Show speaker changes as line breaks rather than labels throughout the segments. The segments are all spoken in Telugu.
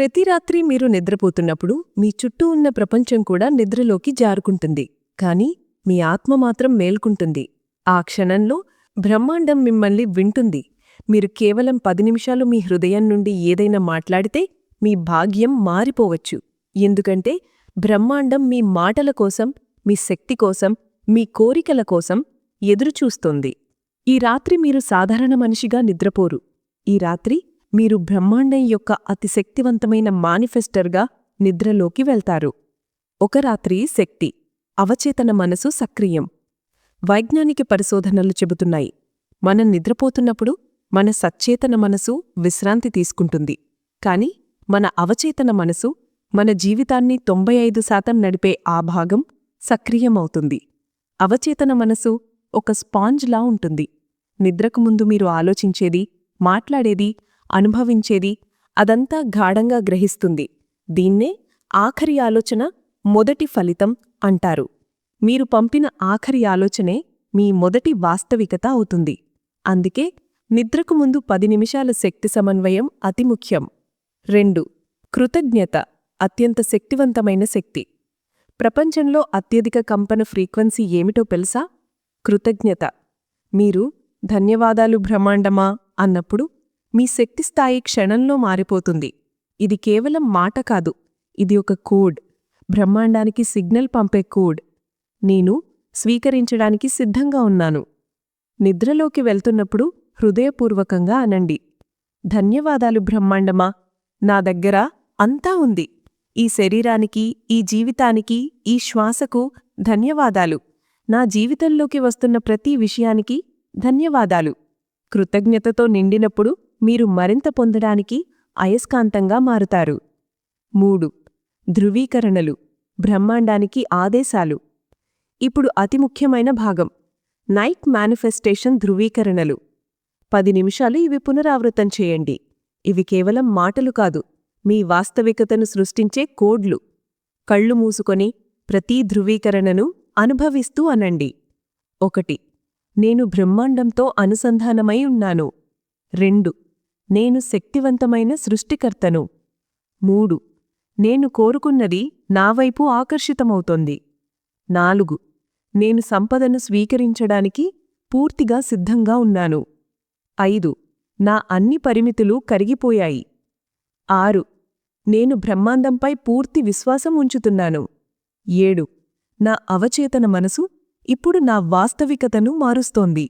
ప్రతి రాత్రి మీరు నిద్రపోతున్నప్పుడు మీ చుట్టూ ఉన్న ప్రపంచం కూడా నిద్రలోకి జారుకుంటుంది. కాని మీ ఆత్మ మాత్రం మేల్కుంటుంది. ఆ క్షణంలో బ్రహ్మాండం మిమ్మల్ని వింటుంది. మీరు కేవలం పది నిమిషాలు మీ హృదయం నుండి ఏదైనా మాట్లాడితే మీ భాగ్యం మారిపోవచ్చు. ఎందుకంటే బ్రహ్మాండం మీ మాటల కోసం మీ శక్తి కోసం మీ కోరికల కోసం ఎదురుచూస్తోంది. ఈ రాత్రి మీరు సాధారణ మనిషిగా నిద్రపోరు. ఈ రాత్రి మీరు బ్రహ్మాండం యొక్క అతి శక్తివంతమైన మానిఫెస్టర్గా నిద్రలోకి వెళ్తారు. ఒక రాత్రి శక్తి అవచేతన మనసు సక్రియం. వైజ్ఞానిక పరిశోధనలు చెబుతున్నాయి. మనం నిద్రపోతున్నప్పుడు మన సచ్చేతన మనసు విశ్రాంతి తీసుకుంటుంది. కాని మన అవచేతన మనసు మన జీవితాన్ని తొంభై ఐదు శాతం నడిపే ఆ భాగం సక్రియమవుతుంది. అవచేతన మనసు ఒక స్పాంజ్లా ఉంటుంది. నిద్రకు ముందు మీరు ఆలోచించేది మాట్లాడేది అనుభవించేది అదంతా గాఢంగా గ్రహిస్తుంది. దీన్నే ఆఖరి ఆలోచన మొదటి ఫలితం అంటారు. మీరు పంపిన ఆఖరి ఆలోచనే మీ మొదటి వాస్తవికత అవుతుంది. అందుకే నిద్రకు ముందు పది నిమిషాల శక్తి సమన్వయం అతి ముఖ్యం. రెండు. కృతజ్ఞత అత్యంత శక్తివంతమైన శక్తి. ప్రపంచంలో అత్యధిక కంపన ఫ్రీక్వెన్సీ ఏమిటో తెలుసా? కృతజ్ఞత. మీరు ధన్యవాదాలు బ్రహ్మాండమా? అన్నప్పుడు మీ శక్తి స్థాయి క్షణంలో మారిపోతుంది. ఇది కేవలం మాట కాదు. ఇది ఒక కోడ్. బ్రహ్మాండానికి సిగ్నల్ పంపే కోడ్. నేను స్వీకరించడానికి సిద్ధంగా ఉన్నాను. నిద్రలోకి వెళ్తున్నప్పుడు హృదయపూర్వకంగా అనండి. ధన్యవాదాలు బ్రహ్మాండమా? నా దగ్గర అంతా ఉంది. ఈ శరీరానికి ఈ జీవితానికి ఈ శ్వాసకు ధన్యవాదాలు. నా జీవితంలోకి వస్తున్న ప్రతి విషయానికి ధన్యవాదాలు. కృతజ్ఞతతో నిండినప్పుడు మీరు మరింత పొందడానికి అయస్కాంతంగా మారుతారు. మూడు. ధృవీకరణలు. బ్రహ్మాండానికి ఆదేశాలు. ఇప్పుడు అతి ముఖ్యమైన భాగం. నైట్ మేనిఫెస్టేషన్ ధృవీకరణలు. పది నిమిషాలు ఇవి పునరావృతం చేయండి. ఇవి కేవలం మాటలు కాదు మీ వాస్తవికతను సృష్టించే కోడ్లు. కళ్ళు మూసుకొని ప్రతి ధృవీకరణను అనుభవిస్తూ అనండి. ఒకటి. నేను బ్రహ్మాండంతో అనుసంధానమై ఉన్నాను. రెండు. నేను శక్తివంతమైన సృష్టికర్తను. మూడు నేను కోరుకున్నది నా వైపు ఆకర్షితమవుతోంది. నాలుగు నేను సంపదను స్వీకరించడానికి పూర్తిగా సిద్ధంగా ఉన్నాను. ఐదు నా అన్ని పరిమితులు కరిగిపోయాయి. ఆరు నేను బ్రహ్మాండంపై పూర్తి విశ్వాసం ఉంచుతున్నాను. ఏడు నా అవచేతన మనసు ఇప్పుడు నా వాస్తవికతను మారుస్తోంది.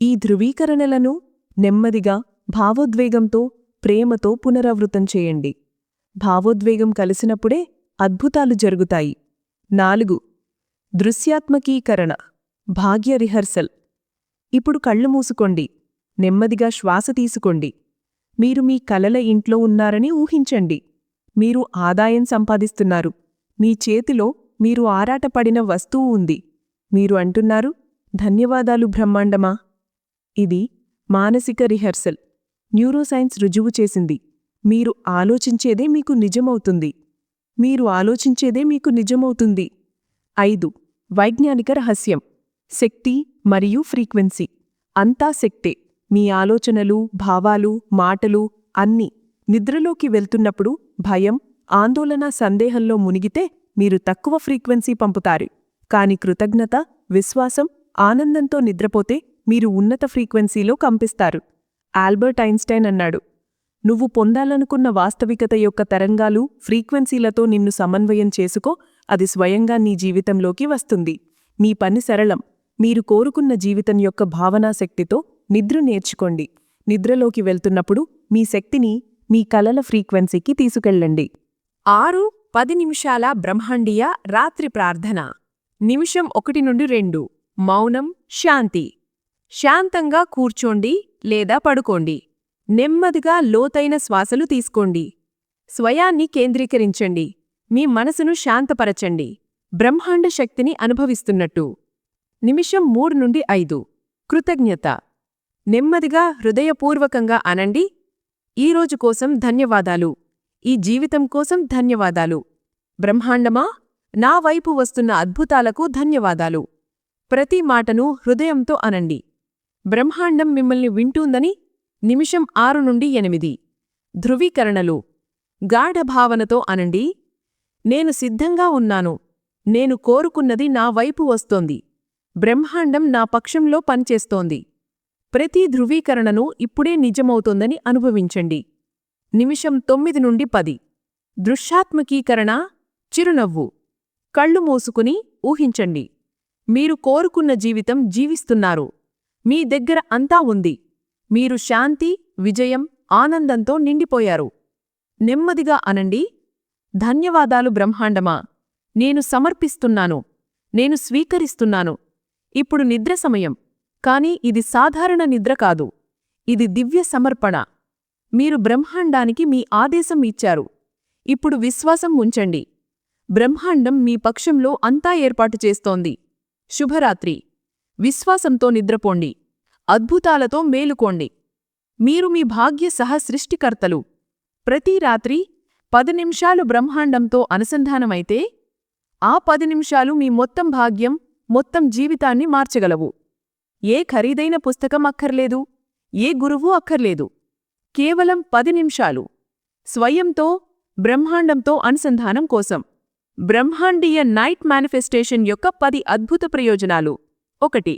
ఈ ధృవీకరణలను నెమ్మదిగా భావోద్వేగంతో ప్రేమతో పునరావృతం చేయండి. భావోద్వేగం కలిసినప్పుడే అద్భుతాలు జరుగుతాయి. నాలుగు. దృశ్యాత్మకీకరణ. భాగ్య రిహర్సల్. ఇప్పుడు కళ్ళు మూసుకోండి. నెమ్మదిగా శ్వాస తీసుకోండి. మీరు మీ కలల ఇంట్లో ఉన్నారని ఊహించండి. మీరు ఆదాయం సంపాదిస్తున్నారు. మీ చేతిలో మీరు ఆరాటపడిన వస్తువు ఉంది. మీరు అంటున్నారు ధన్యవాదాలు బ్రహ్మాండమా? ఇది మానసిక రిహర్సల్. న్యూరోసైన్స్ రుజువు చేసింది. మీరు ఆలోచించేదే మీకు నిజమవుతుంది. మీరు ఆలోచించేదే మీకు నిజమవుతుంది. ఐదు. వైజ్ఞానిక రహస్యం. శక్తి మరియు ఫ్రీక్వెన్సీ. అంతా శక్తే. మీ ఆలోచనలు భావాలు మాటలు అన్నీ నిద్రలోకి వెళ్తున్నప్పుడు భయం ఆందోళన సందేహంలో మునిగితే మీరు తక్కువ ఫ్రీక్వెన్సీ పంపుతారు. కాని కృతజ్ఞత విశ్వాసం ఆనందంతో నిద్రపోతే మీరు ఉన్నత ఫ్రీక్వెన్సీలో కంపిస్తారు. ఆల్బర్ట్ ఐన్స్టైన్ అన్నాడు. నువ్వు పొందాలనుకున్న వాస్తవికత యొక్క తరంగాలు ఫ్రీక్వెన్సీలతో నిన్ను సమన్వయం చేసుకో అది స్వయంగా నీ జీవితంలోకి వస్తుంది. మీ పని సరళం. మీరు కోరుకున్న జీవితం యొక్క భావనాశక్తితో నిద్ర నేర్చుకోండి. నిద్రలోకి వెళ్తున్నప్పుడు మీ శక్తిని మీ కలల ఫ్రీక్వెన్సీకి తీసుకెళ్ళండి. ఆరు పది నిమిషాల బ్రహ్మాండీయ రాత్రి ప్రార్థన. నిమిషం ఒకటి నుండి రెండు. మౌనం శాంతి. శాంతంగా కూర్చోండి లేదా పడుకోండి. నెమ్మదిగా లోతైన శ్వాసలు తీసుకోండి. స్వయాన్ని కేంద్రీకరించండి. మీ మనసును శాంతపరచండి. బ్రహ్మాండ శక్తిని అనుభవిస్తున్నట్టు. నిమిషం మూడు నుండి ఐదు. కృతజ్ఞత. నెమ్మదిగా హృదయపూర్వకంగా అనండి. ఈరోజు కోసం ధన్యవాదాలు. ఈ జీవితం కోసం ధన్యవాదాలు. బ్రహ్మాండమా? నా వైపు వస్తున్న అద్భుతాలకు ధన్యవాదాలు. ప్రతి మాటను హృదయంతో అనండి. బ్రహ్మాండం మిమ్మల్ని వింటూందని నిమిషం ఆరు నుండి ఎనిమిది. ధృవీకరణలు. గాఢభావనతో అనండి నేను సిద్ధంగా ఉన్నాను నేను కోరుకున్నది నా వైపు వస్తోంది బ్రహ్మాండం నా పక్షంలో పనిచేస్తోంది. ప్రతి ధృవీకరణను ఇప్పుడే నిజమవుతోందని అనుభవించండి. నిమిషం తొమ్మిది నుండి పది. దృశ్యాత్మకీకరణ చిరునవ్వు. కళ్ళు మూసుకుని ఊహించండి మీరు కోరుకున్న జీవితం జీవిస్తున్నారు. మీ దగ్గర అంతా ఉంది. మీరు శాంతి విజయం ఆనందంతో నిండిపోయారు. నెమ్మదిగా అనండి. ధన్యవాదాలు బ్రహ్మాండమా. నేను సమర్పిస్తున్నాను. నేను స్వీకరిస్తున్నాను. ఇప్పుడు నిద్ర సమయం. కాని ఇది సాధారణ నిద్ర కాదు. ఇది దివ్య సమర్పణ. మీరు బ్రహ్మాండానికి మీ ఆదేశం ఇచ్చారు. ఇప్పుడు విశ్వాసం ఉంచండి. బ్రహ్మాండం మీ పక్షంలో అంతా ఏర్పాటు చేస్తోంది. శుభరాత్రి. విశ్వాసంతో నిద్రపోండి. అద్భుతాలతో మేలుకోండి. మీరు మీ భాగ్య సహ సృష్టికర్తలు. ప్రతి రాత్రి పది నిమిషాలు బ్రహ్మాండంతో అనుసంధానమైతే ఆ పది నిమిషాలు మీ మొత్తం భాగ్యం మొత్తం జీవితాన్ని మార్చగలవు. ఏ ఖరీదైన పుస్తకం అక్కర్లేదు ఏ గురువు అక్కర్లేదు. కేవలం పది నిమిషాలు. స్వయంతో బ్రహ్మాండంతో అనుసంధానం కోసం. బ్రహ్మాండీయ నైట్ మేనిఫెస్టేషన్ యొక్క పది అద్భుత ప్రయోజనాలు. ఒకటి.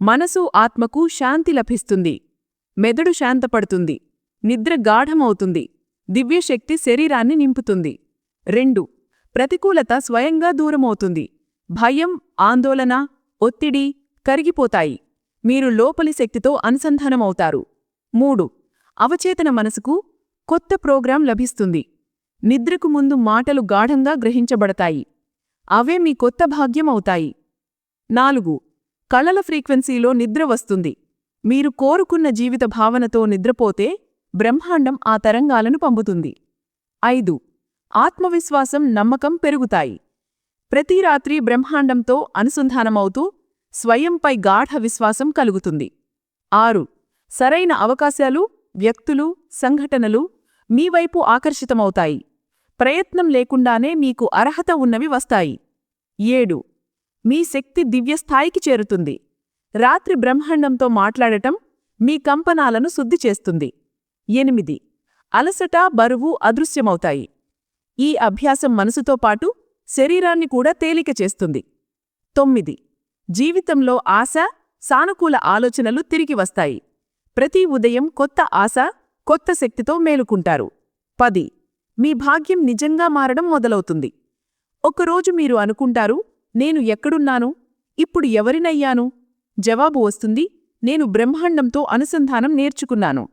మనసు ఆత్మకు శాంతి లభిస్తుంది. మెదడు శాంతపడుతుంది. నిద్ర గాఢమవుతుంది. దివ్యశక్తి శరీరాన్ని నింపుతుంది. రెండు. ప్రతికూలత స్వయంగా దూరమవుతుంది. భయం ఆందోళన ఒత్తిడి కరిగిపోతాయి. మీరు లోపలి శక్తితో అనుసంధానమవుతారు. మూడు. అవచేతన మనసుకు కొత్త ప్రోగ్రాం లభిస్తుంది. నిద్రకు ముందు మాటలు గాఢంగా గ్రహించబడతాయి. అవే మీ కొత్త భాగ్యం అవుతాయి నాలుగు. కళల ఫ్రీక్వెన్సీలో నిద్ర వస్తుంది. మీరు కోరుకున్న జీవిత భావనతో నిద్రపోతే బ్రహ్మాండం ఆ తరంగాలను పంపుతుంది. ఐదు. ఆత్మవిశ్వాసం నమ్మకం పెరుగుతాయి. ప్రతి రాత్రి బ్రహ్మాండంతో అనుసంధానమవుతూ స్వయంపై గాఢ విశ్వాసం కలుగుతుంది. ఆరు. సరైన అవకాశాలు వ్యక్తులు సంఘటనలు మీ వైపు ఆకర్షితమవుతాయి. ప్రయత్నం లేకుండానే మీకు అర్హత ఉన్నవి వస్తాయి. ఏడు. మీ శక్తి దివ్యస్థాయికి చేరుతుంది. రాత్రి బ్రహ్మాండంతో మాట్లాడటం మీ కంపనాలను శుద్ధి చేస్తుంది. ఎనిమిది. అలసట బరువు అదృశ్యమవుతాయి. ఈ అభ్యాసం మనసుతో పాటు శరీరాన్ని కూడా తేలిక చేస్తుంది. తొమ్మిది. జీవితంలో ఆశ సానుకూల ఆలోచనలు తిరిగి వస్తాయి. ప్రతి ఉదయం కొత్త ఆశ కొత్త శక్తితో మేలుకుంటారు. పది. మీ భాగ్యం నిజంగా మారడం మొదలవుతుంది. ఒకరోజు మీరు అనుకుంటారు నేను ఎక్కడున్నాను? ఇప్పుడు ఎవరినయ్యాను? జవాబు వస్తుంది నేను బ్రహ్మాండంతో అనుసంధానం నేర్చుకున్నాను.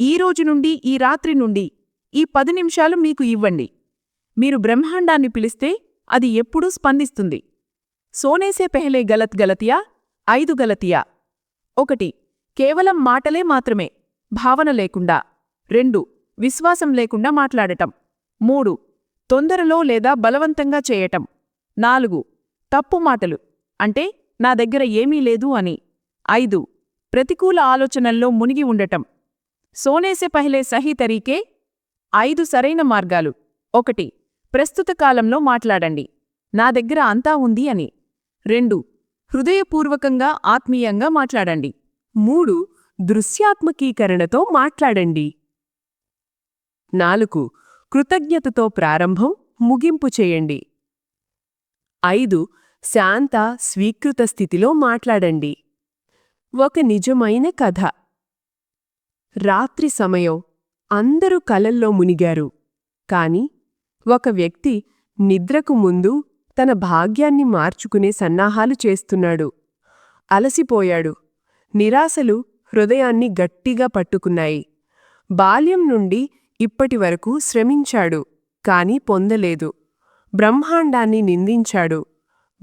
ఈ రోజు నుండి ఈ రాత్రి నుండి ఈ పది నిమిషాలు మీకు ఇవ్వండి. మీరు బ్రహ్మాండాన్ని పిలిస్తే అది ఎప్పుడూ స్పందిస్తుంది. సోనేసే పెహలే గలత్ గలతియా? ఐదు గలతియా? ఒకటి కేవలం మాటలే మాత్రమే భావన లేకుండా. రెండు విశ్వాసం లేకుండా మాట్లాడటం. మూడు తొందరలో లేదా బలవంతంగా చేయటం. నాలుగు తప్పు మాటలు అంటే నా దగ్గర ఏమీ లేదు అని. ఐదు ప్రతికూల ఆలోచనల్లో మునిగి ఉండటం. సోనేసే పహలే సహీ తరీకే ఐదు సరైన మార్గాలు. ఒకటి ప్రస్తుత కాలంలో మాట్లాడండి. నా దగ్గర అంతా ఉంది అని. రెండు హృదయపూర్వకంగా ఆత్మీయంగా మాట్లాడండి. మూడు దృశ్యాత్మకీకరణతో మాట్లాడండి. నాలుగు కృతజ్ఞతతో ప్రారంభం ముగింపు చేయండి. ఐదు శాంత స్వీకృత స్థితిలో మాట్లాడండి. ఒక నిజమైన కథ. రాత్రి సమయం అందరూ కలల్లో మునిగారు. కాని ఒక వ్యక్తి నిద్రకు ముందు తన భాగ్యాన్ని మార్చుకునే సన్నాహాలు చేస్తున్నాడు. అలసిపోయాడు. నిరాశలు హృదయాన్ని గట్టిగా పట్టుకున్నాయి. బాల్యం నుండి ఇప్పటివరకు శ్రమించాడు. కాని పొందలేదు. బ్రహ్మాండాన్ని నిందించాడు.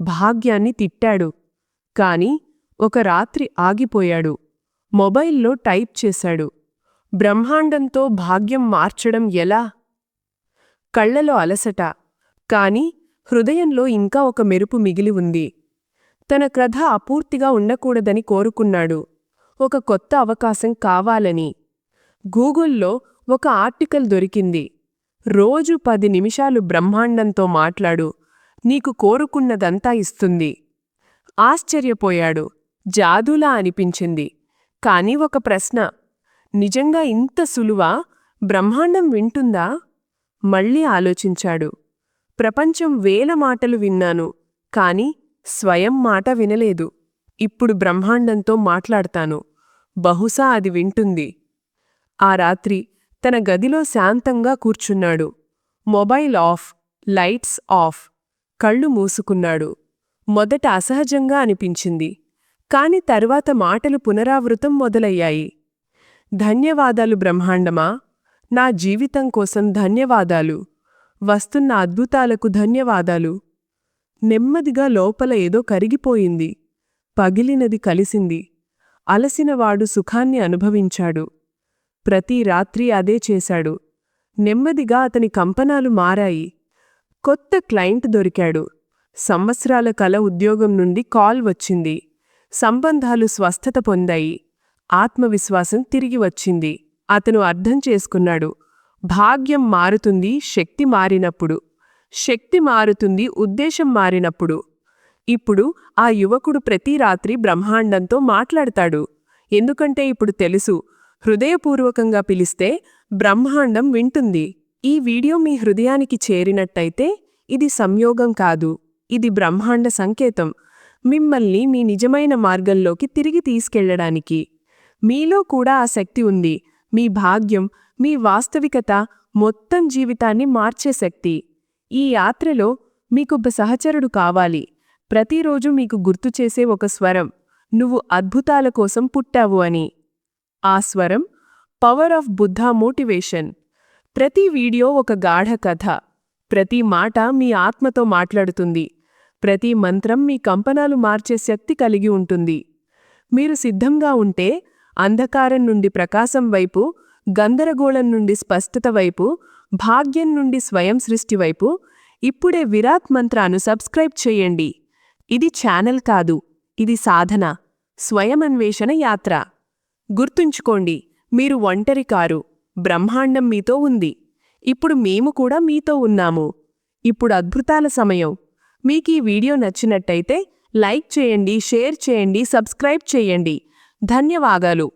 భాగ్యాన్ని తిట్టాడు. కాని ఒక రాత్రి ఆగిపోయాడు. మొబైల్లో టైప్ చేశాడు. బ్రహ్మాండంతో భాగ్యం మార్చడం ఎలా? కళ్ళలో అలసట. కాని హృదయంలో ఇంకా ఒక మెరుపు మిగిలి ఉంది. తన క్రథ అపూర్తిగా ఉండకూడదని కోరుకున్నాడు. ఒక కొత్త అవకాశం కావాలని. గూగుల్లో ఒక ఆర్టికల్ దొరికింది. రోజు పది నిమిషాలు బ్రహ్మాండంతో మాట్లాడు. నీకు కోరుకున్నదంతా ఇస్తుంది. ఆశ్చర్యపోయాడు. జాదూలా అనిపించింది. కాని ఒక ప్రశ్న. నిజంగా ఇంత సులువా? బ్రహ్మాండం వింటుందా? మళ్ళీ ఆలోచించాడు. ప్రపంచం వేల మాటలు విన్నాను. కాని స్వయం మాట వినలేదు. ఇప్పుడు బ్రహ్మాండంతో మాట్లాడతాను. బహుశా అది వింటుంది. ఆ రాత్రి తన గదిలో శాంతంగా కూర్చున్నాడు. Mobile off. Lights off. కళ్ళు మూసుకున్నాడు. మొదట అసహజంగా అనిపించింది. కాని తర్వాత మాటలు పునరావృతం మొదలయ్యాయి. ధన్యవాదాలు బ్రహ్మాండమా? నా జీవితం కోసం ధన్యవాదాలు. వస్తున్న అద్భుతాలకు ధన్యవాదాలు. నెమ్మదిగా లోపల ఏదో కరిగిపోయింది. పగిలినది కలిసింది. అలసినవాడు సుఖాన్ని అనుభవించాడు. ప్రతి రాత్రి అదే చేశాడు. నెమ్మదిగా అతని కంపనాలు మారాయి. కొత్త క్లయింట్ దొరికాడు. సంవత్సరాల కల ఉద్యోగం నుండి కాల్ వచ్చింది. సంబంధాలు స్వస్థత పొందాయి. ఆత్మవిశ్వాసం తిరిగి వచ్చింది. అతను అర్థం చేసుకున్నాడు. భాగ్యం మారుతుంది శక్తి మారినప్పుడు. శక్తి మారుతుంది ఉద్దేశం మారినప్పుడు. ఇప్పుడు ఆ యువకుడు ప్రతి రాత్రి బ్రహ్మాండంతో మాట్లాడతాడు. ఎందుకంటే ఇప్పుడు తెలుసు. హృదయపూర్వకంగా పిలిస్తే బ్రహ్మాండం వింటుంది. ఈ వీడియో మీ హృదయానికి చేరినట్టయితే ఇది సంయోగం కాదు ఇది బ్రహ్మాండ సంకేతం. మిమ్మల్ని మీ నిజమైన మార్గంలోకి తిరిగి తీసుకెళ్ళడానికి. మీలో కూడా ఆ శక్తి ఉంది. మీ భాగ్యం మీ వాస్తవికత మొత్తం జీవితాన్ని మార్చే శక్తి. ఈ యాత్రలో మీకొబ్బ సహచరుడు కావాలి. ప్రతిరోజు మీకు గుర్తు చేసే ఒక స్వరం నువ్వు అద్భుతాల కోసం పుట్టావు అని. ఆ స్వరం పవర్ ఆఫ్ బుద్ధా మోటివేషన్ ప్రతి వీడియో ఒక గాఢ కథ. ప్రతి మాట మీ ఆత్మతో మాట్లాడుతుంది. ప్రతి మంత్రం మీ కంపనాలు మార్చే శక్తి కలిగి ఉంటుంది. మీరు సిద్ధంగా ఉంటే అంధకారం నుండి ప్రకాశం వైపు గందరగోళం నుండి స్పష్టత వైపు భాగ్యం నుండి స్వయం సృష్టి వైపు ఇప్పుడే విరాట్ మంత్రాను సబ్స్క్రైబ్ చేయండి. ఇది ఛానల్ కాదు ఇది సాధన స్వయం అన్వేషణ యాత్ర. గుర్తుంచుకోండి మీరు ఒంటరి కారు. బ్రహ్మాండం మీతో ఉంది. ఇప్పుడు మేము కూడా మీతో ఉన్నాము. ఇప్పుడు అద్భుతాల సమయం. మీకు ఈ వీడియో నచ్చినట్టయితే లైక్ చేయండి షేర్ చేయండి సబ్స్క్రైబ్ చేయండి. ధన్యవాదాలు.